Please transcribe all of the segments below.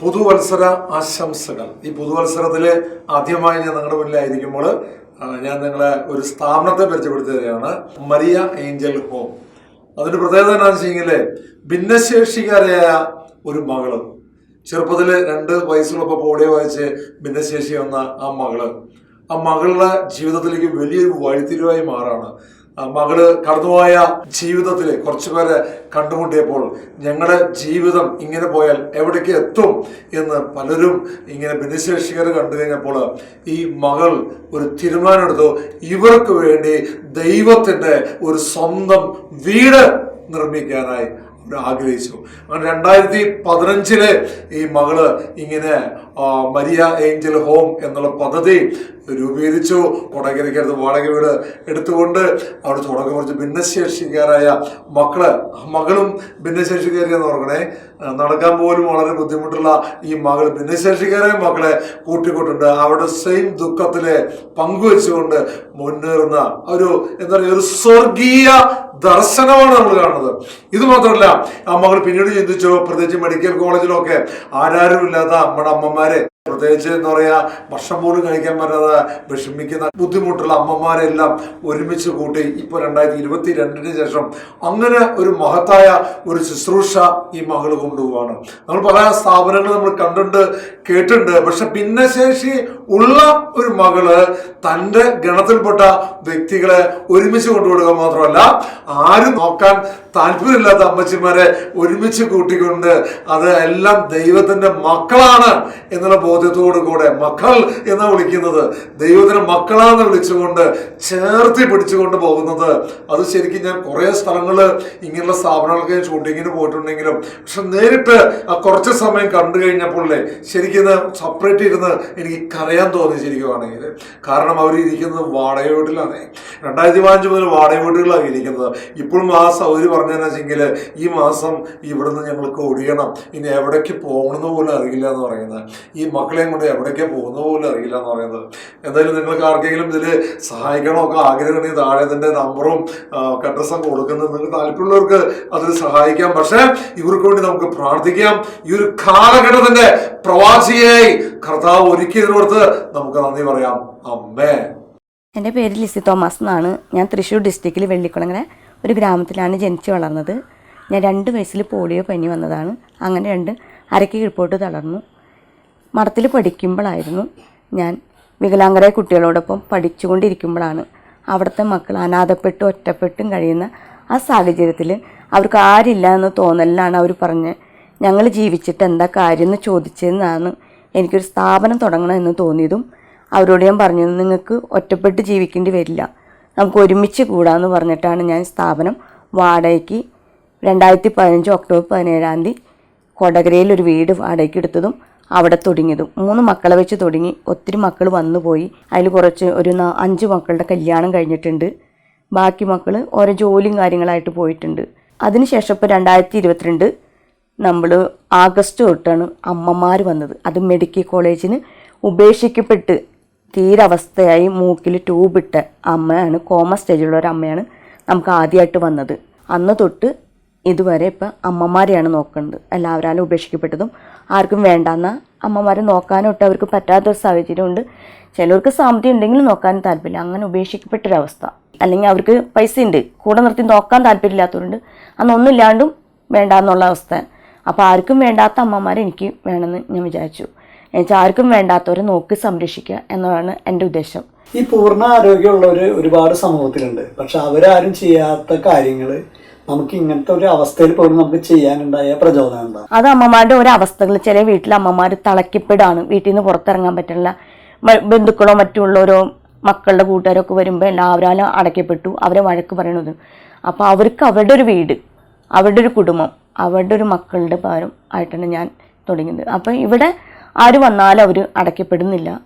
പുതുവത്സര ആശംസകൾ. ഈ പുതുവത്സരത്തിൽ ആദ്യമായി ഞാൻ നിങ്ങളുടെ മുന്നിലായിരിക്കുമ്പോൾ ഞാൻ നിങ്ങളെ ഒരു സ്ഥാപനത്തെ പരിചയപ്പെടുത്തുകയാണ് മരിയ ഏഞ്ചൽ ഹോം. അതിന്റെ പ്രത്യേകത എന്താണെന്ന് വെച്ച് കഴിഞ്ഞാൽ ഭിന്നശേഷിക്കാരായ ഒരു മകൾ. ചെറുപ്പത്തിൽ രണ്ട് വയസ്സുള്ളപ്പോൾ പോളിയോ വായിച്ച് ഭിന്നശേഷി വന്ന ആ മകൾ. ആ മകളുടെ ജീവിതത്തിലേക്ക് വലിയൊരു വഴിത്തിരിവായി മാറാണ്. മകൾ കടന്നുപോയ ജീവിതത്തിൽ കുറച്ചു പേരെ കണ്ടുമുട്ടിയപ്പോൾ ഞങ്ങളുടെ ജീവിതം ഇങ്ങനെ പോയാൽ എവിടേക്ക് എത്തും എന്ന് പലരും ഇങ്ങനെ ഭിന്നശേഷികർ കണ്ടു കഴിഞ്ഞപ്പോൾ ഈ മകൾ ഒരു തീരുമാനമെടുത്തു. ഇവർക്ക് വേണ്ടി ദൈവത്തിന്റെ ഒരു സ്വന്തം വീട് നിർമ്മിക്കാനായി ആഗ്രഹിച്ചു. അങ്ങനെ രണ്ടായിരത്തി പതിനഞ്ചിൽ ഈ മകൾ ഇങ്ങനെ മരിയ ഏഞ്ചൽ ഹോം എന്നുള്ള പദ്ധതി രൂപീകരിച്ചു. കൊടകരയ്ക്കടുത്ത് വാടക വീട് എടുത്തുകൊണ്ട് അവിടെ തുടക്കം കുറച്ച് ഭിന്നശേഷിക്കാരായ മക്കൾ മകളും ഭിന്നശേഷിക്കാരി എന്ന് ഓർക്കണേ നടക്കാൻ പോലും വളരെ ബുദ്ധിമുട്ടുള്ള ഈ മകൾ ഭിന്നശേഷിക്കാരായ മക്കളെ കൂട്ടിക്കൊണ്ടുണ്ട് അവിടെ സെയിം ദുഃഖത്തിലെ പങ്കുവെച്ചുകൊണ്ട് മുന്നേറുന്ന ഒരു എന്താ പറയുക ഒരു സ്വർഗീയ ദർശനമാണ് നമ്മൾ കാണുന്നത്. ഇത് മാത്രമല്ല ആ മകൾ പിന്നീട് ചിന്തിച്ചു പ്രത്യേകിച്ച് മെഡിക്കൽ കോളേജിലൊക്കെ ആരാരും ഇല്ലാത്ത നമ്മുടെ അമ്മമാരെ പ്രത്യേകിച്ച് എന്താ പറയാ ഭക്ഷണം പോലും കഴിക്കാൻ പറ്റാതെ വിഷമിക്കുന്ന ബുദ്ധിമുട്ടുള്ള അമ്മമാരെല്ലാം ഒരുമിച്ച് കൂട്ടി ഇപ്പൊ രണ്ടായിരത്തി ഇരുപത്തി രണ്ടിന് ശേഷം അങ്ങനെ ഒരു മഹത്തായ ഒരു ശുശ്രൂഷ ഈ മകൾ കൊണ്ടുപോവാണ്. നമ്മൾ പല സ്ഥാപനങ്ങൾ നമ്മൾ കണ്ടിട്ടുണ്ട് കേട്ടിട്ടുണ്ട്. പക്ഷെ ഭിന്നശേഷി ഉള്ള ഒരു മകൾ തന്റെ ഗണത്തിൽപ്പെട്ട വ്യക്തികളെ ഒരുമിച്ച് കൊണ്ടുപോടുക മാത്രമല്ല ആരും നോക്കാൻ താല്പര്യമില്ലാത്ത അമ്മച്ചിമാരെ ഒരുമിച്ച് കൂട്ടിക്കൊണ്ട് അത് എല്ലാം ദൈവത്തിന്റെ മക്കളാണ് എന്നുള്ള ബോധ്യത്തോടു കൂടെ മക്കൾ എന്ന് വിളിക്കുന്നത്? ദൈവത്തിന് മക്കളാന്ന് വിളിച്ചുകൊണ്ട് ചേർത്തി പിടിച്ചുകൊണ്ട് പോകുന്നത്. അത് ശരിക്കും ഞാൻ കുറേ സ്ഥലങ്ങൾ ഇങ്ങനെയുള്ള സ്ഥാപനങ്ങൾക്ക് ഞാൻ ഷൂട്ടിങ്ങിന് പോയിട്ടുണ്ടെങ്കിലും പക്ഷെ നേരിട്ട് ആ കുറച്ച് സമയം കണ്ടു കഴിഞ്ഞപ്പോഴേ ശരിക്കും സെപ്പറേറ്റ് ഇരുന്ന് എനിക്ക് കരയാൻ തോന്നി ശരിക്കുവാണെങ്കിൽ കാരണം അവർ ഇരിക്കുന്നത് വാടക വീട്ടിലാണ്. രണ്ടായിരത്തി പതിനഞ്ച് മുതൽ വാടക വീടുകളിലാണ് ഇരിക്കുന്നത്. ഇപ്പോഴും ആ സൗകര്യം പറഞ്ഞതെന്ന് വെച്ചെങ്കിൽ ഈ മാസം ഇവിടുന്ന് ഞങ്ങൾക്ക് ഒഴിയണം. ഇനി എവിടേക്ക് പോകണമെന്ന് പോലും അറിയില്ല എന്ന് പറയുന്നത്. ഈ മക്കളെയും കൊണ്ട് എവിടേക്ക് പോകുന്ന പോലും അറിയില്ല എന്ന് പറയുന്നത്. എന്തായാലും നിങ്ങൾക്ക് ആർക്കെങ്കിലും ഇതിൽ സഹായിക്കണമൊക്കെ ആഗ്രഹമുണ്ടെങ്കിൽ താഴെ ഇതിന്റെ നമ്പറും അഡ്രസ്സും കൊടുക്കുന്നത് നിങ്ങൾക്ക് താല്പര്യമുള്ളവർക്ക് അതിൽ സഹായിക്കാം. പക്ഷേ ഇവർക്ക് വേണ്ടി നമുക്ക് പ്രാർത്ഥിക്കാം. ഈ ഒരു കാലഘട്ടത്തിന്റെ പ്രവാസിയായി കർത്താവ് ഒരുക്കിയതിനോർത്ത് നമുക്ക് നന്ദി പറയാം. അമ്മേ. എന്റെ പേര് ലിസി തോമസ് എന്നാണ്. ഞാൻ തൃശ്ശൂർ ഡിസ്ട്രിക്റ്റിൽ വെള്ളിക്കുളങ്ങര ഒരു ഗ്രാമത്തിലാണ് ജനിച്ചു വളർന്നത്. ഞാൻ രണ്ട് വയസ്സിൽ പോളിയോ പനി വന്നതാണ്. അങ്ങനെ രണ്ട് അരക്ക് കിഴപ്പോട്ട് തളർന്നു. മഠത്തിൽ പഠിക്കുമ്പോഴായിരുന്നു ഞാൻ വികലാംഗരായ കുട്ടികളോടൊപ്പം പഠിച്ചുകൊണ്ടിരിക്കുമ്പോഴാണ് അവിടുത്തെ മക്കൾ അനാഥപ്പെട്ടും ഒറ്റപ്പെട്ടും കഴിയുന്ന ആ സാഹചര്യത്തിൽ അവർക്ക് ആരില്ല എന്ന് തോന്നലിലാണ് അവർ പറഞ്ഞ് ഞങ്ങൾ ജീവിച്ചിട്ട് എന്താ കാര്യം എന്ന് ചോദിച്ചതെന്നാണ് എനിക്കൊരു സ്ഥാപനം തുടങ്ങണമെന്ന് തോന്നിയതും അവരോട് ഞാൻ പറഞ്ഞു നിങ്ങൾക്ക് ഒറ്റപ്പെട്ട് ജീവിക്കേണ്ടി വരില്ല. നമുക്ക് ഒരുമിച്ച് കൂടാമെന്ന് പറഞ്ഞിട്ടാണ് ഞാൻ സ്ഥാപനം വാടകയ്ക്ക് രണ്ടായിരത്തി പതിനഞ്ച് ഒക്ടോബർ പതിനേഴാം തീയതി കൊടകരയിൽ ഒരു വീട് വാടകയ്ക്ക് എടുത്തതും അവിടെ തുടങ്ങിയതും. മൂന്ന് മക്കളെ വെച്ച് തുടങ്ങി. ഒത്തിരി മക്കൾ വന്നുപോയി. അതിൽ കുറച്ച് ഒരു അഞ്ച് മക്കളുടെ കല്യാണം കഴിഞ്ഞിട്ടുണ്ട്. ബാക്കി മക്കൾ ഓരോ ജോലിയും കാര്യങ്ങളായിട്ട് പോയിട്ടുണ്ട്. അതിനുശേഷം ഇപ്പോൾ രണ്ടായിരത്തി ഇരുപത്തിരണ്ട് നമ്മൾ ആഗസ്റ്റ് തൊട്ടാണ് അമ്മമാർ വന്നത്. അത് മെഡിക്കൽ കോളേജിന് ഉപേക്ഷിക്കപ്പെട്ട് തീരവസ്ഥയായി മൂക്കിൽ ട്യൂബിട്ട അമ്മയാണ് കോമ സ്റ്റേജിലുള്ള ഒരു അമ്മയാണ് നമുക്ക് ആദ്യമായിട്ട് വന്നത്. അന്ന് തൊട്ട് ഇതുവരെ ഇപ്പം അമ്മമാരെയാണ് നോക്കുന്നത് എല്ലാവരും ഉപേക്ഷിക്കപ്പെട്ടതും ആർക്കും വേണ്ടാന്ന അമ്മമാരെ നോക്കാനൊട്ട് അവർക്ക് പറ്റാത്ത ഒരു സാഹചര്യമുണ്ട്. ചിലവർക്ക് സാമ്പത്തികം ഉണ്ടെങ്കിലും നോക്കാൻ താല്പര്യമില്ല. അങ്ങനെ ഉപേക്ഷിക്കപ്പെട്ടൊരവസ്ഥ. അല്ലെങ്കിൽ അവർക്ക് പൈസ ഉണ്ട് കൂടെ നിർത്തി നോക്കാൻ താല്പര്യമില്ലാത്തവരുണ്ട്. അന്നൊന്നുമില്ലാണ്ടും വേണ്ട എന്നുള്ള അവസ്ഥ. അപ്പോൾ ആർക്കും വേണ്ടാത്ത അമ്മമാരെ എനിക്ക് വേണമെന്ന് ഞാൻ വിചാരിച്ചു. എന്നുവെച്ചാൽ ആർക്കും വേണ്ടാത്തവരെ നോക്കി സംരക്ഷിക്കുക എന്നതാണ് എന്റെ ഉദ്ദേശം. ഈ പൂർണ ആരോഗ്യമുള്ളവർ ഒരുപാട് സമൂഹത്തിലുണ്ട്. പക്ഷെ അവരാരും ചെയ്യാത്ത കാര്യങ്ങൾ നമുക്ക് ഇങ്ങനത്തെ ഒരു അവസ്ഥയിൽ പോലും നമുക്ക് ചെയ്യാനുണ്ടായ പ്രചോദനം എന്താ? അത് അമ്മമാരുടെ ഒരു അവസ്ഥകൾ ചില വീട്ടിൽ അമ്മമാർ തളക്കിപ്പിടാണ്. വീട്ടിൽ നിന്ന് പുറത്തിറങ്ങാൻ പറ്റില്ല മ- ബന്ധുക്കളോ മറ്റുള്ളവരോ മക്കളുടെ കൂട്ടുകാരൊക്കെ വരുമ്പോൾ എല്ലാവരും അടയ്ക്കപ്പെട്ടു. അവരെ വഴക്ക് പറയണത്. അപ്പോൾ അവർക്ക് അവരുടെ ഒരു വീട് അവരുടെ ഒരു കുടുംബം അവരുടെ ഒരു മക്കളുടെ ഭാരം ആയിട്ടാണ് ഞാൻ തുടങ്ങിയത്. അപ്പോൾ ഇവിടെ ആര് വന്നാലും അവർ അടയ്ക്കപ്പെടുന്നില്ല.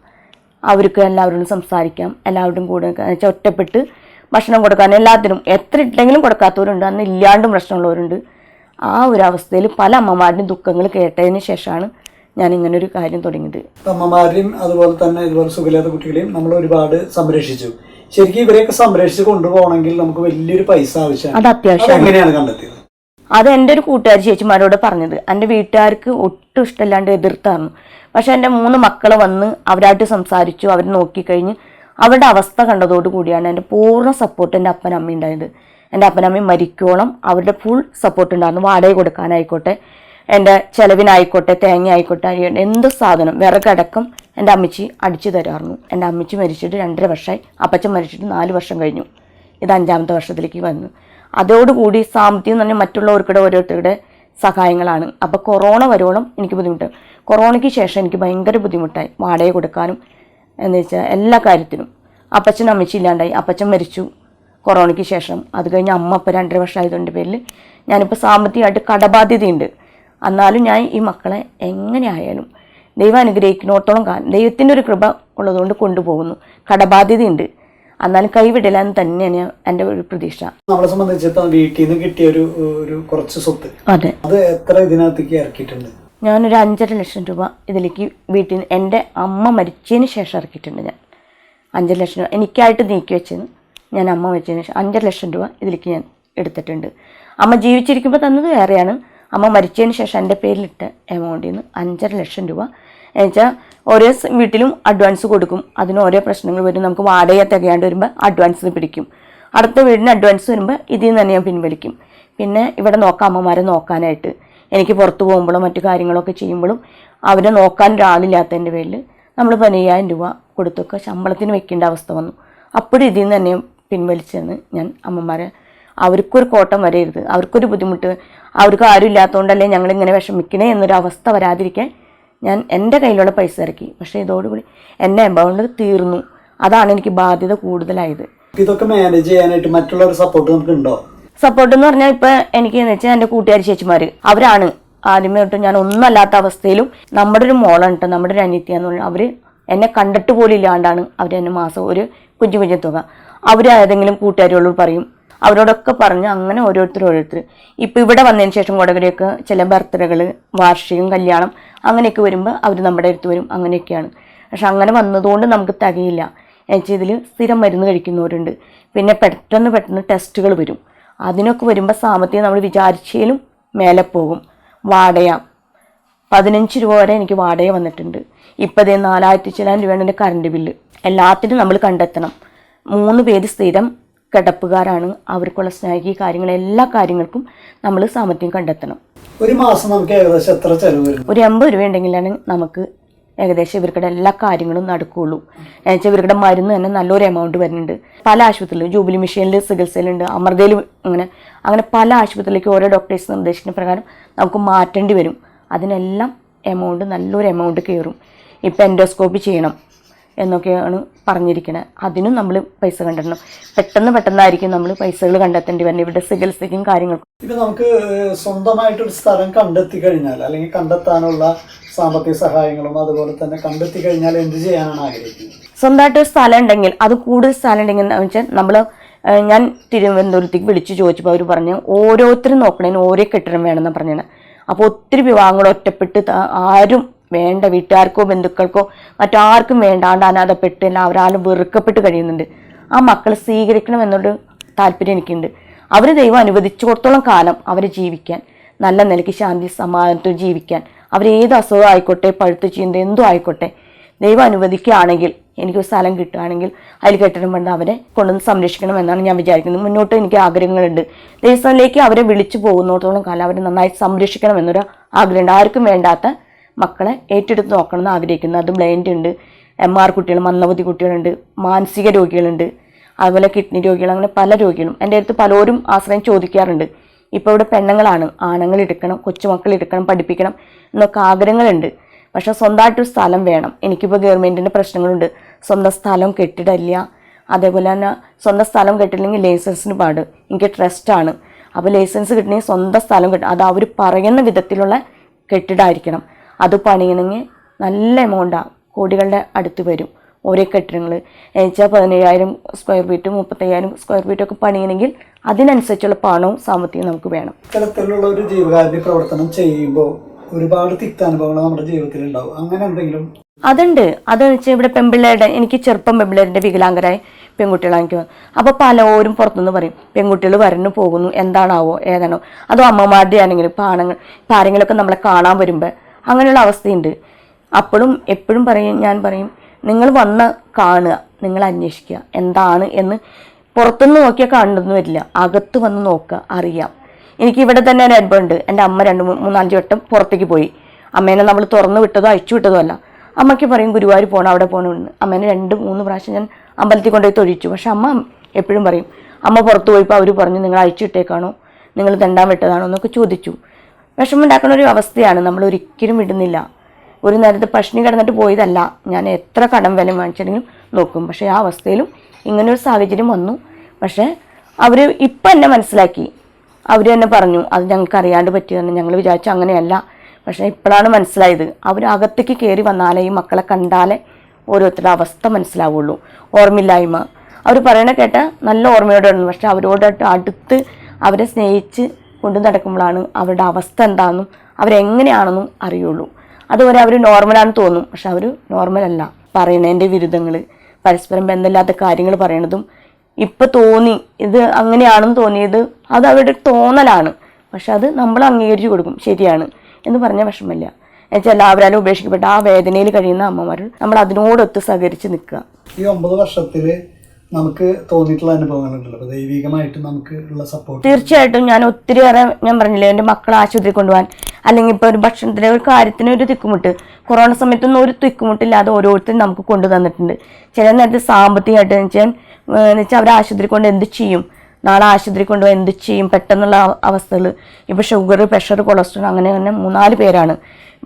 അവർക്ക് എല്ലാവരോടും സംസാരിക്കാം. എല്ലാവരുടെയും കൂടെ ഒറ്റപ്പെട്ട് ഭക്ഷണം കൊടുക്കാൻ എല്ലാത്തിനും എത്ര ഇട്ടെങ്കിലും കൊടുക്കാത്തവരുണ്ട്. അന്ന് ഇല്ലാണ്ടും പ്രശ്നമുള്ളവരുണ്ട്. ആ ഒരു അവസ്ഥയിൽ പല അമ്മമാരുടെയും ദുഃഖങ്ങൾ കേട്ടതിന് ശേഷമാണ് ഞാൻ ഇങ്ങനെ ഒരു കാര്യം തുടങ്ങിയത്. അമ്മമാരെയും അതുപോലെ തന്നെ ഇതുപോലെ സുഖമില്ലാത്ത കുട്ടികളെയും നമ്മൾ ഒരുപാട് സംരക്ഷിച്ചു. ശരിക്കും ഇവരെയൊക്കെ സംരക്ഷിച്ച് കൊണ്ടുപോകണമെങ്കിൽ നമുക്ക് വലിയൊരു പൈസ ആവശ്യമാണ്. അത് അത്യാവശ്യം കണ്ടെത്തിയത്? അത് എന്റെ ഒരു കൂട്ടുകാരി ചേച്ചിമാരോട് പറഞ്ഞത്. എന്റെ വീട്ടുകാർക്ക് ഒട്ടും ഇഷ്ടമില്ലാണ്ട് എതിർത്തായിരുന്നു. പക്ഷെ എന്റെ മൂന്ന് മക്കൾ വന്ന് അവരായിട്ട് സംസാരിച്ചു അവർ നോക്കിക്കഴിഞ്ഞ് അവരുടെ അവസ്ഥ കണ്ടതോടു കൂടിയാണ് എന്റെ പൂർണ സപ്പോർട്ട് എന്റെ അപ്പൻ അമ്മ ഉണ്ടായത്. എന്റെ അപ്പനമ്മ മരിക്കോളം അവരുടെ ഫുൾ സപ്പോർട്ട് ഉണ്ടായിരുന്നു. വാടക കൊടുക്കാനായിക്കോട്ടെ എന്റെ ചിലവിനായിക്കോട്ടെ തേങ്ങ ആയിക്കോട്ടെ എന്ത് സാധനം വിറകടക്കം എന്റെ അമ്മച്ചി അടിച്ചു തരാറുന്നു എന്റെ അമ്മച്ചി മരിച്ചിട്ട് രണ്ടര വർഷമായി അപ്പച്ചൻ മരിച്ചിട്ട് നാല് വർഷം കഴിഞ്ഞു. ഇത് അഞ്ചാമത്തെ വർഷത്തിലേക്ക് വന്നു. അതോടുകൂടി സാമ്പത്തികം എന്ന് പറഞ്ഞാൽ മറ്റുള്ളവർക്കിടെ ഓരോരുത്തരുടെ സഹായങ്ങളാണ്. അപ്പോൾ കൊറോണ വരുവോളം എനിക്ക് ബുദ്ധിമുട്ട്. കൊറോണയ്ക്ക് ശേഷം എനിക്ക് ഭയങ്കര ബുദ്ധിമുട്ടായി. വാടക കൊടുക്കാനും എന്ന് വെച്ചാൽ എല്ലാ കാര്യത്തിനും അപ്പച്ചൻ അമ്മച്ചി ഇല്ലാണ്ടായി. അപ്പച്ചൻ മരിച്ചു കൊറോണയ്ക്ക് ശേഷം. അത് കഴിഞ്ഞ് അമ്മ ഇപ്പോൾ രണ്ടര വർഷമായതുകൊണ്ട് പേരിൽ ഞാനിപ്പോൾ സാമ്പത്തികമായിട്ട് കടബാധ്യതയുണ്ട്. എന്നാലും ഞാൻ ഈ മക്കളെ എങ്ങനെയായാലും ദൈവം അനുഗ്രഹിക്കുന്നിടത്തോളം കാലം ദൈവത്തിന്റെ ഒരു കൃപ ഉള്ളതുകൊണ്ട് കൊണ്ടുപോകുന്നു. കടബാധ്യതയുണ്ട്. എന്നാലും കൈവിടില്ല എന്ന് തന്നെയാണ് എന്റെ ഒരു പ്രതീക്ഷ. നമ്മളെ സംബന്ധിച്ചിടത്തോളം വീട്ടിൽ നിന്ന് കിട്ടിയ ഒരു ഒരു കുറച്ച് സ്വത്ത്. അതെ. അത് എത്ര ഇതിനകത്തേക്ക് ഇറക്കിയിട്ടുണ്ട്? ഞാനൊരു അഞ്ചര ലക്ഷം രൂപ ഇതിലേക്ക് വീട്ടിൽ നിന്ന് എന്റെ അമ്മ മരിച്ചതിന് ശേഷം ഇറക്കിയിട്ടുണ്ട് ഞാൻ. അഞ്ചര ലക്ഷം രൂപ എനിക്കായിട്ട് നീക്കി വെച്ചിരുന്നു ഞാൻ അമ്മ മരിച്ചതിന് ശേഷം അഞ്ചര ലക്ഷം രൂപ ഇതിലേക്ക് ഞാൻ എടുത്തിട്ടുണ്ട്. അമ്മ ജീവിച്ചിരിക്കുമ്പോൾ തന്നത് വേറെയാണ്. അമ്മ മരിച്ചതിന് ശേഷം എന്റെ പേരിലിട്ട എമൗണ്ടിൽ നിന്ന് അഞ്ചര ലക്ഷം രൂപ. എന്നുവെച്ചാൽ ഓരോ വീട്ടിലും അഡ്വാൻസ് കൊടുക്കും. അതിന് ഓരോ പ്രശ്നങ്ങൾ വരും. നമുക്ക് വാടക തികയാണ്ട് വരുമ്പോൾ അഡ്വാൻസ് പിടിക്കും. അടുത്ത വീടിന് അഡ്വാൻസ് വരുമ്പോൾ ഇതിൽ നിന്ന് തന്നെ ഞാൻ പിൻവലിക്കും. പിന്നെ ഇവിടെ നോക്കാം അമ്മമാരെ നോക്കാനായിട്ട്. എനിക്ക് പുറത്തു പോകുമ്പോഴും മറ്റു കാര്യങ്ങളൊക്കെ ചെയ്യുമ്പോഴും അവരെ നോക്കാൻ ഒരാളില്ലാത്തതിന്റെ പേരിൽ നമ്മൾ പതിനയ്യായിരം രൂപ കൊടുത്തൊക്കെ ശമ്പളത്തിന് വെക്കേണ്ട അവസ്ഥ വന്നു. അപ്പോഴും ഇതിൽ നിന്ന് തന്നെ പിൻവലിച്ചെന്ന് ഞാൻ അമ്മമാരെ അവർക്കൊരു കോട്ടം വരരുത്. അവർക്കൊരു ബുദ്ധിമുട്ട്. അവർക്ക് ആരും ഇല്ലാത്തതുകൊണ്ടല്ലേ ഞങ്ങളിങ്ങനെ വിഷമിക്കണേ എന്നൊരു അവസ്ഥ വരാതിരിക്കാൻ ഞാൻ എന്റെ കയ്യിലുള്ള പൈസ ഇറക്കി. പക്ഷേ ഇതോടുകൂടി എന്റെ എമൗണ്ട് തീർന്നു. അതാണ് എനിക്ക് ബാധ്യത കൂടുതലായത്. ഇതൊക്കെ മാനേജ് ചെയ്യാനായിട്ട് മറ്റുള്ളവർ സപ്പോർട്ട് നമുക്ക് ഉണ്ടോ? സപ്പോർട്ട് എന്ന് പറഞ്ഞാൽ ഇപ്പൊ എനിക്ക് എന്ന് വെച്ചാൽ എന്റെ കൂട്ടുകാരി ചേച്ചിമാര്. അവരാണ്. ആദ്യമേ തൊട്ട് ഞാൻ ഒന്നല്ലാത്ത അവസ്ഥയിലും നമ്മുടെ ഒരു മോളാണ് കേട്ടോ നമ്മുടെ ഒരു അനിത്യ എന്ന് പറഞ്ഞാൽ അവർ എന്നെ കണ്ടിട്ട് പോലും ഇല്ലാണ്ടാണ് അവർ എന്നെ മാസം ഒരു കുഞ്ഞു കുഞ്ഞു തുക. അവരേതെങ്കിലും കൂട്ടുകാരികളോട് പറയും. അവരോടൊക്കെ പറഞ്ഞ് അങ്ങനെ ഓരോരുത്തർ ഓരോരുത്തർ. ഇപ്പൊ ഇവിടെ വന്നതിന് ശേഷം കൊടകരയൊക്കെ ചില ബർത്ത്ഡേകൾ വാർഷികം കല്യാണം അങ്ങനെയൊക്കെ വരുമ്പോൾ അവർ നമ്മുടെ അടുത്ത് വരും. അങ്ങനെയൊക്കെയാണ്. പക്ഷെ അങ്ങനെ വന്നതുകൊണ്ട് നമുക്ക് തികയില്ല. എന്നുവെച്ചാൽ ഇതിൽ സ്ഥിരം മരുന്ന് കഴിക്കുന്നവരുണ്ട്. പിന്നെ പെട്ടെന്ന് പെട്ടെന്ന് ടെസ്റ്റുകൾ വരും. അതിനൊക്കെ വരുമ്പോൾ സാമ്പത്തികം നമ്മൾ വിചാരിച്ചതിലും മേലെ പോകും. വാടക. പതിനഞ്ച് രൂപ വരെ എനിക്ക് വാടക വന്നിട്ടുണ്ട്. ഇപ്പം ഇതേ നാലായിരത്തി ചിലായിരം രൂപയാണ് എന്റെ കറണ്ട് ബില്ല് എല്ലാത്തിനും നമ്മൾ കണ്ടെത്തണം. മൂന്ന് പേര് സ്ഥിരം കിടപ്പുകാരാണ്. അവർക്കുള്ള സ്നേഹി കാര്യങ്ങൾ എല്ലാ കാര്യങ്ങൾക്കും നമ്മൾ സാമ്പത്തികം കണ്ടെത്തണം. ഒരു മാസം നമുക്ക് ഏകദേശം എത്ര ചെലവ് ഒരു എൺപത് രൂപ ഉണ്ടെങ്കിലാണ് നമുക്ക് ഏകദേശം ഇവർക്കുടെ എല്ലാ കാര്യങ്ങളും നടക്കുകയുള്ളൂ എന്നുവെച്ചാൽ ഇവരുടെ മരുന്ന് തന്നെ നല്ലൊരു എമൗണ്ട് വരുന്നുണ്ട്. പല ആശുപത്രിയിലും ജൂബിലി മിഷനിൽ ചികിത്സയിലുണ്ട് അമൃതയിൽ അങ്ങനെ അങ്ങനെ പല ആശുപത്രിയിലേക്ക് ഓരോ ഡോക്ടേഴ്സ് നിർദ്ദേശിക്കുന്ന പ്രകാരം നമുക്ക് മാറ്റേണ്ടി വരും. അതിനെല്ലാം എമൗണ്ട് നല്ലൊരു എമൗണ്ട് കയറും ഇപ്പം എൻഡോസ്കോപ്പി ചെയ്യണം. എന്നൊക്കെയാണ് പറഞ്ഞിരിക്കുന്നത് അതിനും നമ്മൾ പൈസ കണ്ടെത്തണം. പെട്ടെന്ന് പെട്ടെന്നായിരിക്കും നമ്മൾ പൈസകൾ കണ്ടെത്തേണ്ടി വരുന്നത്. ഇവിടെ ചികിത്സയ്ക്കും കാര്യങ്ങൾക്കും. ഇപ്പൊ നമുക്ക് സ്വന്തമായിട്ടൊരു സ്ഥലം കണ്ടെത്തി കഴിഞ്ഞാൽ അല്ലെങ്കിൽ കണ്ടെത്താനുള്ള സാമ്പത്തിക സഹായങ്ങളും അതുപോലെ തന്നെ കണ്ടെത്തി കഴിഞ്ഞാൽ എന്ത് ചെയ്യാനാണ് ആഗ്രഹിക്കുന്നത്? സ്വന്തമായിട്ട് ഒരു സ്ഥലം ഉണ്ടെങ്കിൽ അത് കൂടുതൽ സ്ഥലം ഉണ്ടെങ്കിൽ എന്ന് വെച്ചാൽ നമ്മൾ ഞാൻ തിരുവനന്തപുരത്തേക്ക് വിളിച്ചു ചോദിച്ചപ്പോൾ അവർ പറഞ്ഞു ഓരോരുത്തരും നോക്കണേന് ഓരോ കെട്ടിടം വേണമെന്ന് പറഞ്ഞാണ് അപ്പോൾ ഒത്തിരി വിവാഹങ്ങൾ ഒറ്റപ്പെട്ട് ആരും വേണ്ട വീട്ടുകാർക്കോ ബന്ധുക്കൾക്കോ മറ്റാർക്കും വേണ്ടാണ്ട് അനാഥപ്പെട്ട് അവരാലും വെറുക്കപ്പെട്ട് കഴിയുന്നുണ്ട്. ആ മക്കളെ സ്വീകരിക്കണം എന്നൊരു താല്പര്യം എനിക്കുണ്ട്. അവർ ദൈവം അനുവദിച്ചോടത്തോളം കാലം അവരെ ജീവിക്കാൻ നല്ല നിലയ്ക്ക് ശാന്തി സമാധാനത്തിൽ ജീവിക്കാൻ. അവർ ഏത് അസുഖം ആയിക്കോട്ടെ പഴുത്ത് ചീന്ത എന്തോ ആയിക്കോട്ടെ ദൈവം അനുവദിക്കുകയാണെങ്കിൽ എനിക്കൊരു സ്ഥലം കിട്ടുകയാണെങ്കിൽ അതിൽ കെട്ടിടം പണ്ട് അവരെ കൊണ്ടുവന്ന് സംരക്ഷിക്കണം എന്നാണ് ഞാൻ വിചാരിക്കുന്നത്. മുന്നോട്ട് എനിക്ക് ആഗ്രഹങ്ങളുണ്ട്. ദൈവസ്ഥനിലേക്ക് അവരെ വിളിച്ചു പോകുന്നിടത്തോളം കാലം അവരെ നന്നായി സംരക്ഷിക്കണം എന്നൊരു ആഗ്രഹമുണ്ട്. ആർക്കും വേണ്ടാത്ത മക്കളെ ഏറ്റെടുത്ത് നോക്കണം ആഗ്രഹിക്കുന്നു. അത് ബ്ലൈൻഡ് ഉണ്ട്. എം ആർ കുട്ടികൾ മന്ദബുദ്ധി കുട്ടികളുണ്ട്. മാനസിക രോഗികളുണ്ട്. അതുപോലെ കിഡ്നി രോഗികൾ അങ്ങനെ പല രോഗികളും. എന്റെ അടുത്ത് പലരും ആശ്രയം ചോദിക്കാറുണ്ട്. ഇപ്പോൾ ഇവിടെ പെണ്ണുങ്ങളാണ്. ആണുങ്ങൾ എടുക്കണം കൊച്ചുമക്കൾ എടുക്കണം പഠിപ്പിക്കണം എന്നൊക്കെ ആഗ്രഹങ്ങളുണ്ട്. പക്ഷേ സ്വന്തമായിട്ടൊരു സ്ഥലം വേണം. എനിക്കിപ്പോൾ ഗവൺമെന്റിന്റെ പ്രശ്നങ്ങളുണ്ട്. സ്വന്തം സ്ഥലം കെട്ടിടമില്ല അതേപോലെ തന്നെ സ്വന്തം സ്ഥലം കെട്ടില്ലെങ്കിൽ ലൈസൻസിന് പാട്. എനിക്ക് ട്രസ്റ്റാണ് അപ്പോൾ ലൈസൻസ് കിട്ടണമെങ്കിൽ സ്വന്തം സ്ഥലം കിട്ടും അത് അവർ പറയുന്ന വിധത്തിലുള്ള കെട്ടിടമായിരിക്കണം. അത് പണിയണമെങ്കിൽ നല്ല എമൗണ്ടാണ് കോടികളുടെ അടുത്ത് വരും. ഓരോ കെട്ടിടങ്ങൾ എന്നുവെച്ചാൽ പതിനയ്യായിരം സ്ക്വയർ ഫീറ്റ് മുപ്പത്തയ്യായിരം സ്ക്വയർ ഫീറ്റ് ഒക്കെ പണിയണമെങ്കിൽ അതിനനുസരിച്ചുള്ള പണവും സാമ്പത്തികവും നമുക്ക് വേണം. ഇത്തരത്തിലുള്ള ഒരു ജീവകാരുണ്യ പ്രവർത്തനം ചെയ്യുമ്പോൾ ഒരുപാട് തിക്താനുഭവങ്ങൾ നമ്മുടെ ജീവിതത്തിൽ ഉണ്ടാവും. അങ്ങനെ എന്തെങ്കിലും? അതുണ്ട്. അതെന്ന് വെച്ചാൽ ഇവിടെ പെൺപിള്ളേരുടെ എനിക്ക് ചെറുപ്പം പെൺപിള്ളേരുടെ വികലാംഗരായ പെൺകുട്ടികളാണ് എനിക്ക് അപ്പോൾ പലരും പുറത്തുനിന്ന് പറയും പെൺകുട്ടികൾ വരണു പോകുന്നു. എന്താണാവോ? ഏതാണോ? അതോ അമ്മമാരുടെ ആണെങ്കിലും ഇപ്പം ആണുങ്ങൾ ഇപ്പം ആരെങ്കിലുമൊക്കെ നമ്മളെ കാണാൻ വരുമ്പോൾ അങ്ങനെയുള്ള അവസ്ഥയുണ്ട്. അപ്പോഴും എപ്പോഴും പറയും ഞാൻ പറയും നിങ്ങൾ വന്ന് കാണുക നിങ്ങൾ അന്വേഷിക്കുക എന്താണ് എന്ന് പുറത്തുനിന്ന് നോക്കിയാൽ കാണുന്നൊന്നും വരില്ല. അകത്ത് വന്ന് നോക്കുക അറിയാം. എനിക്ക് ഇവിടെ തന്നെ ഒരു അനുഭവം ഉണ്ട്. എന്റെ അമ്മ രണ്ട് മൂന്ന് മൂന്നാലഞ്ച് വട്ടം പുറത്തേക്ക് പോയി. അമ്മേനെ നമ്മൾ തുറന്നു വിട്ടതോ അയച്ചു വിട്ടതോ അല്ല. അമ്മയ്ക്ക് പറയും ഗുരുവായൂർ പോകണം അവിടെ പോകണമെന്ന് അമ്മേനെ രണ്ട് മൂന്ന് പ്രാവശ്യം ഞാൻ അമ്പലത്തിൽ കൊണ്ടുപോയി തൊഴിച്ചു. പക്ഷെ അമ്മ എപ്പോഴും പറയും അമ്മ പുറത്ത് പോയപ്പോൾ അവർ പറഞ്ഞു നിങ്ങൾ അയച്ചു വിട്ടേക്കാണോ? നിങ്ങൾ തെണ്ടാൻ വിട്ടതാണോ? എന്നൊക്കെ ചോദിച്ചു. വിഷമമുണ്ടാക്കുന്ന ഒരു അവസ്ഥയാണ്. നമ്മൾ ഒരിക്കലും വിടുന്നില്ല. ഒരു നേരത്തെ പട്ടിണി കിടന്നിട്ട് പോയതല്ല. ഞാൻ എത്ര കടം വില വാങ്ങിച്ചിട്ടെങ്കിലും നോക്കും. പക്ഷേ ആ അവസ്ഥയിലും ഇങ്ങനൊരു സാഹചര്യം വന്നു. പക്ഷേ അവർ ഇപ്പം എന്നെ മനസ്സിലാക്കി. അവർ തന്നെ പറഞ്ഞു അത് ഞങ്ങൾക്ക് അറിയാണ്ട് പറ്റിയതാണ്. ഞങ്ങൾ വിചാരിച്ചു അങ്ങനെയല്ല. പക്ഷേ ഇപ്പോഴാണ് മനസ്സിലായത്. അവർ അകത്തേക്ക് കയറി വന്നാലേ ഈ മക്കളെ കണ്ടാലേ ഓരോരുത്തരുടെ അവസ്ഥ മനസ്സിലാവുള്ളൂ. ഓർമ്മയില്ലായ്മ. അവർ പറയണ കേട്ട നല്ല ഓർമ്മയോടെയാണ് പക്ഷെ അവരോടായിട്ട് അടുത്ത് അവരെ സ്നേഹിച്ച് കൊണ്ടു നടക്കുമ്പോഴാണ് അവരുടെ അവസ്ഥ എന്താണെന്നും അവരെങ്ങനെയാണെന്നും അറിയുള്ളൂ. അതുവരെ അവർ നോർമലാണെന്ന് തോന്നും പക്ഷെ അവർ നോർമലല്ല പറയണതിന്റെ വിരുദ്ധങ്ങൾ പരസ്പരം ബന്ധമില്ലാത്ത കാര്യങ്ങൾ പറയണതും ഇപ്പം തോന്നി ഇത് അങ്ങനെയാണെന്ന് തോന്നിയത് അത് അവരുടെ തോന്നലാണ്. പക്ഷെ അത് നമ്മൾ അംഗീകരിച്ചു കൊടുക്കും ശരിയാണ് എന്ന് പറഞ്ഞ വിഷമമില്ല. എന്നുവെച്ചാൽ എല്ലാവരും ഉപേക്ഷിക്കപ്പെട്ട ആ വേദനയിൽ കഴിയുന്ന അമ്മമാർ നമ്മൾ അതിനോടൊത്ത് സഹകരിച്ച് നിൽക്കുക. ഈ ഒമ്പത് വർഷത്തിൽ നമുക്ക് തോന്നിയിട്ടുള്ള അനുഭവങ്ങളുണ്ടല്ലോ. അപ്പൊ ദൈവികമായിട്ട് നമുക്ക് ഉള്ള സപ്പോർട്ട് തീർച്ചയായിട്ടും ഞാൻ ഒത്തിരി ഏറെ ഞാൻ പറഞ്ഞില്ലേ എന്റെ മക്കളെ ആശുപത്രി കൊണ്ടുപോകാൻ. അല്ലെങ്കിൽ ഇപ്പോൾ ഒരു ഭക്ഷണത്തിന് ഒരു കാര്യത്തിന് ഒരു തിക്കുമുട്ട്. കൊറോണ സമയത്തൊന്നും ഒരു തിക്കുമുട്ടില്ലാതെ ഓരോരുത്തരും നമുക്ക് കൊണ്ടു തന്നിട്ടുണ്ട്. ചില നേരത്തെ സാമ്പത്തികമായിട്ട് വെച്ചാൽ എന്ന് വെച്ചാൽ അവർ ആശുപത്രി കൊണ്ട് എന്ത് ചെയ്യും? നാളെ ആശുപത്രി കൊണ്ടുപോയി എന്ത് ചെയ്യും? പെട്ടെന്നുള്ള അവസ്ഥകൾ. ഇപ്പോൾ ഷുഗർ പ്രഷർ കൊളസ്ട്രോൾ അങ്ങനെ തന്നെ മൂന്നാൽ പേരാണ്.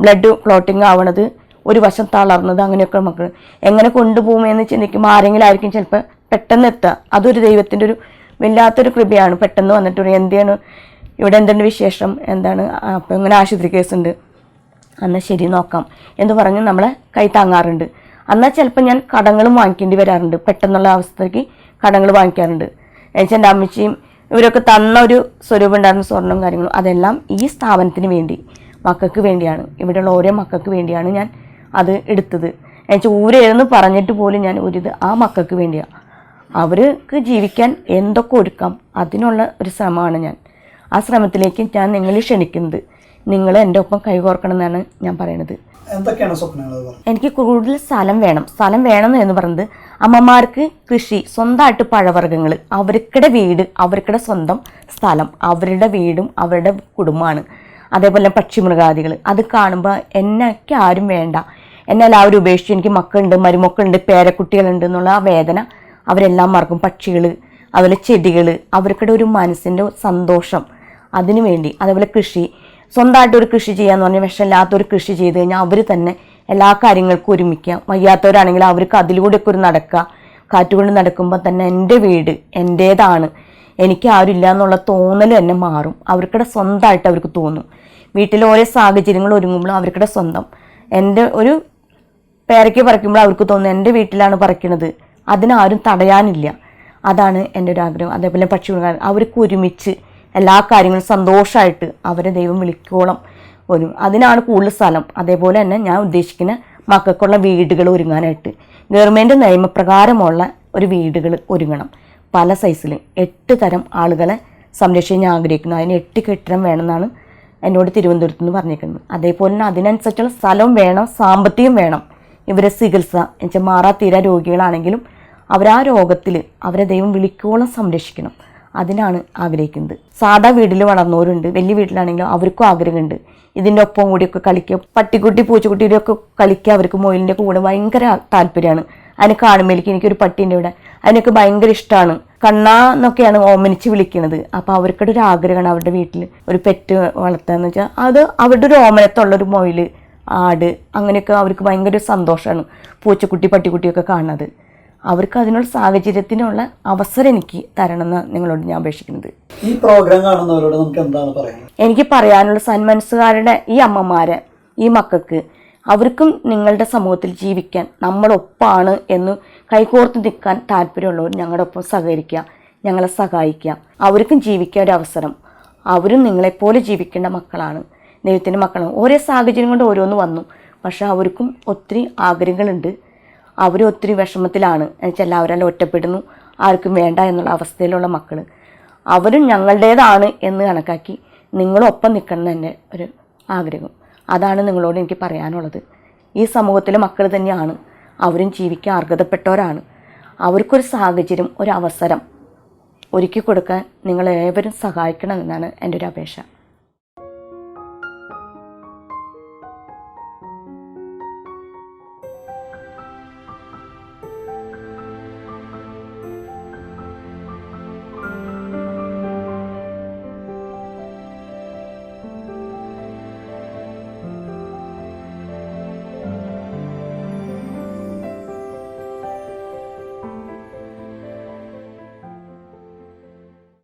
ബ്ലഡ് ക്ലോട്ടിങ് ആവണത് ഒരു വശം തളർന്നത് അങ്ങനെയൊക്കെ മക്കൾ എങ്ങനെ കൊണ്ടുപോകുമെന്ന് ചിന്തിക്കുമ്പോൾ ആരെങ്കിലും ആയിരിക്കും ചിലപ്പോൾ പെട്ടെന്ന് എത്തുക. അതൊരു ദൈവത്തിന്റെ ഒരു വല്ലാത്തൊരു കൃപയാണ്. പെട്ടെന്ന് വന്നിട്ട് പറയും ഇവിടെ എന്തുണ്ട് വിശേഷം? എന്താണ്? അപ്പോൾ ഇങ്ങനെ ആശുപത്രി കേസുണ്ട്. എന്നാൽ ശരി നോക്കാം. എന്ന് പറഞ്ഞ് നമ്മളെ കൈ താങ്ങാറുണ്ട്. എന്നാൽ ചിലപ്പോൾ ഞാൻ കടങ്ങളും വാങ്ങിക്കേണ്ടി വരാറുണ്ട്. പെട്ടെന്നുള്ള അവസ്ഥയ്ക്ക് കടങ്ങൾ വാങ്ങിക്കാറുണ്ട്. എന്നുവെച്ചാൽ എന്റെ അമ്മച്ചിയും ഇവരൊക്കെ തന്ന ഒരു സ്വരൂപം ഉണ്ടായിരുന്ന. സ്വർണവും കാര്യങ്ങളും. അതെല്ലാം ഈ സ്ഥാപനത്തിന് വേണ്ടി മക്കൾക്ക് വേണ്ടിയാണ്. ഇവിടെയുള്ള ഓരോ മക്കൾക്ക് വേണ്ടിയാണ് ഞാൻ അത് എടുത്തത്. എന്നുവെച്ചാൽ ഊരേതെന്ന് പറഞ്ഞിട്ട് പോലും ഞാൻ ഒരു ഇത് ആ മക്കൾക്ക് വേണ്ടിയാണ് അവർക്ക് ജീവിക്കാൻ എന്തൊക്കെ ഒരുക്കാം? അതിനുള്ള ഒരു ശ്രമമാണ് ഞാൻ. ആ ശ്രമത്തിലേക്ക് ഞാൻ നിങ്ങളെ ക്ഷണിക്കുന്നത്. നിങ്ങൾ എന്റെ ഒപ്പം കൈകോർക്കണം എന്നാണ് ഞാൻ പറയുന്നത്. എന്തൊക്കെയാണ് സ്വപ്നങ്ങൾ എനിക്ക് കൂടുതൽ സ്ഥലം വേണം. സ്ഥലം വേണം എന്ന് പറയുന്നത് അമ്മമാർക്ക് കൃഷി സ്വന്തമായിട്ട് പഴവർഗങ്ങൾ അവർക്കിടെ വീട് അവർക്കിടെ സ്വന്തം സ്ഥലം അവരുടെ വീടും അവരുടെ കുടുംബമാണ്. അതേപോലെ പക്ഷിമൃഗാദികൾ. അത് കാണുമ്പോൾ എന്നൊക്കെ ആരും വേണ്ട. എന്നെ എല്ലാവരും ഉപേക്ഷിച്ച് എനിക്ക് മക്കളുണ്ട് മരുമക്കളുണ്ട് പേരക്കുട്ടികളുണ്ട് എന്നുള്ള ആ വേദന അവരെല്ലാം മറക്കും പക്ഷികൾ അതുപോലെ ചെടികൾ അവർക്കിടെ ഒരു മനസ്സിന്റെ സന്തോഷം. അതിനു വേണ്ടി അതേപോലെ കൃഷി സ്വന്തമായിട്ട് ഒരു കൃഷി ചെയ്യാന്ന് പറഞ്ഞാൽ വിഷമില്ലാത്തൊരു കൃഷി ചെയ്ത് കഴിഞ്ഞാൽ അവർ തന്നെ എല്ലാ കാര്യങ്ങൾക്കും ഒരുമിക്കുക. വയ്യാത്തവരാണെങ്കിൽ അവർക്ക് അതിലൂടെയൊക്കെ ഒരു നടക്കുക. കാറ്റുകൊണ്ട് നടക്കുമ്പോൾ തന്നെ എന്റെ വീട് എന്റേതാണ്. എനിക്ക് ആരുമില്ല എന്നുള്ള തോന്നൽ തന്നെ മാറും. അവർക്കിടെ സ്വന്തമായിട്ട് അവർക്ക് തോന്നും. വീട്ടിൽ ഓരോ സാഹചര്യങ്ങൾ ഒരുങ്ങുമ്പോഴും അവർക്കിടെ സ്വന്തം. എന്റെ ഒരു പേരയ്ക്ക് പറിക്കുമ്പോൾ അവർക്ക് തോന്നും എന്റെ വീട്ടിലാണ് പറിക്കുന്നത് അതിനാരും തടയാനില്ല. അതാണ് എന്റെ ഒരു ആഗ്രഹം. അതേപോലെ പക്ഷികൾ അവർക്ക് ഒരുമിച്ച് എല്ലാ കാര്യങ്ങളും സന്തോഷമായിട്ട് അവരെ ദൈവം വിളിക്കോളം. ഒരു അതിനാണ് കൂടുതൽ സ്ഥലം. അതേപോലെ തന്നെ ഞാൻ ഉദ്ദേശിക്കുന്ന മക്കൾക്കുള്ള വീടുകൾ ഒരുങ്ങാനായിട്ട്. ഗവൺമെന്റ് നിയമപ്രകാരമുള്ള ഒരു വീടുകൾ ഒരുങ്ങണം. പല സൈസിൽ എട്ട് തരം ആളുകളെ സംരക്ഷിക്കാൻ ഞാൻ ആഗ്രഹിക്കുന്നു. അതിന് എട്ട് കെട്ടിടം വേണമെന്നാണ് എന്നോട് തിരുവനന്തപുരത്ത് നിന്ന് പറഞ്ഞിരിക്കുന്നത്. അതേപോലെ തന്നെ അതിനനുസരിച്ചുള്ള സ്ഥലവും വേണം സാമ്പത്തികം വേണം. ഇവരെ ചികിത്സ. എന്നുവെച്ചാൽ വെച്ചാൽ തീരാ രോഗികളാണെങ്കിലും അവരാ രോഗത്തിൽ അവരെ ദൈവം വിളിക്കോളം സംരക്ഷിക്കണം. അതിനാണ് ആഗ്രഹിക്കുന്നത്. സാധാ വീട്ടിൽ വളർന്നവരുണ്ട്. വലിയ വീട്ടിലാണെങ്കിലും അവർക്കും ആഗ്രഹമുണ്ട്. ഇതിന്റെ ഒപ്പം കൂടിയൊക്കെ കളിക്കുക. പട്ടിക്കുട്ടി പൂച്ചക്കുട്ടിയുടെയൊക്കെ കളിക്കുക അവർക്ക് മൊയിലിന്റെ കൂടെ ഭയങ്കര താല്പര്യമാണ്. അതിനെ കാണുമ്പോഴേക്ക് എനിക്കൊരു പട്ടീന്റെ ഇവിടെ. അതിനൊക്കെ ഭയങ്കര ഇഷ്ടമാണ് കണ്ണാ എന്നൊക്കെയാണ് ഓമനിച്ച് വിളിക്കുന്നത്. അപ്പോൾ അവർക്കൊരു ഒരു ആഗ്രഹമാണ് അവരുടെ വീട്ടിൽ ഒരു പെറ്റ് വളർത്തുകയെന്ന് വെച്ചാൽ അത് അവരുടെ ഒരു ഓമനത്തുള്ള ഒരു മൊയിൽ ആട് അങ്ങനെയൊക്കെ അവർക്ക് ഭയങ്കര സന്തോഷമാണ്. പൂച്ചക്കുട്ടി പട്ടിക്കുട്ടിയൊക്കെ കാണുന്നത്. അവർക്ക് അതിനുള്ള സാഹചര്യത്തിനുള്ള അവസരം എനിക്ക് തരണമെന്ന് നിങ്ങളോട് ഞാൻ അപേക്ഷിക്കുന്നത്. ഈ പ്രോഗ്രാം കാണുന്നവരോട് നമുക്ക് എന്താണ് പറയുന്നത് എനിക്ക് പറയാനുള്ള സന്മനസ്സുകാരുടെ ഈ അമ്മമാരെ ഈ മക്കൾക്ക് അവർക്കും നിങ്ങളുടെ സമൂഹത്തിൽ ജീവിക്കാൻ നമ്മളൊപ്പാണ് എന്ന് കൈകോർത്ത് നിൽക്കാൻ താല്പര്യമുള്ളവർ ഞങ്ങളുടെ ഒപ്പം സഹകരിക്കുക ഞങ്ങളെ സഹായിക്കുക. അവർക്കും ജീവിക്കാൻ ഒരു അവസരം. അവരും നിങ്ങളെപ്പോലെ ജീവിക്കേണ്ട മക്കളാണ് ദൈവത്തിന്റെ മക്കളാണ്. ഓരോ സാഹചര്യം കൊണ്ട് ഓരോന്ന് വന്നു. പക്ഷെ അവർക്കും ഒത്തിരി ആഗ്രഹങ്ങളുണ്ട്. അവർ ഒത്തിരി വിഷമത്തിലാണ്. എന്നുവെച്ചാൽ എല്ലാവരെല്ലാം ഒറ്റപ്പെടുന്നു. ആർക്കും വേണ്ട എന്നുള്ള അവസ്ഥയിലുള്ള മക്കൾ അവരും ഞങ്ങളുടേതാണ് എന്ന് കണക്കാക്കി നിങ്ങളൊപ്പം നിൽക്കണം എന്ന് ഒരു ആഗ്രഹം. അതാണ് നിങ്ങളോട് എനിക്ക് പറയാനുള്ളത്. ഈ സമൂഹത്തിലെ മക്കൾ തന്നെയാണ്. അവരും ജീവിക്കാൻ അർഹതപ്പെട്ടവരാണ്. അവർക്കൊരു സാഹചര്യം ഒരു അവസരം ഒരുക്കി കൊടുക്കാൻ നിങ്ങളേവരും സഹായിക്കണമെന്നാണ് എന്റെ ഒരു അപേക്ഷ.